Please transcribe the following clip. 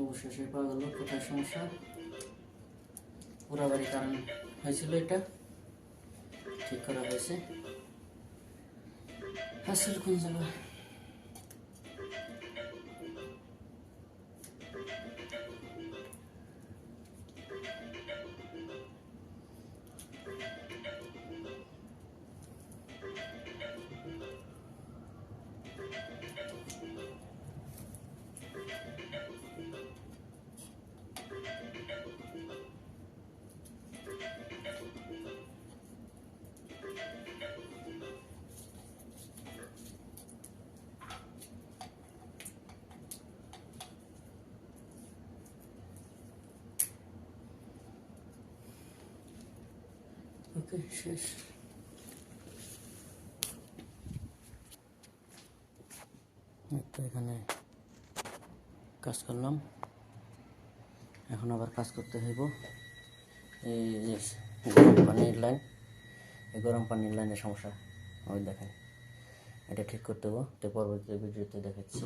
অবশেষে পাওয়া গেল কোথায় সমস্যা? পুরা বাড়ি কারণ হয়েছিল এটা? ঠিক করা হয়েছে। হাসিল কোন জায়গা ওকে শেষ তো এখানে কাজ করলাম। এখন আবার কাজ করতে হইব। এই যে গরম পানির লাইন, এই গরম পানির লাইনের সমস্যা। ওই দেখেন, এটা ঠিক করতে হব তো পরবর্তী ভিডিওতে দেখাচ্ছি।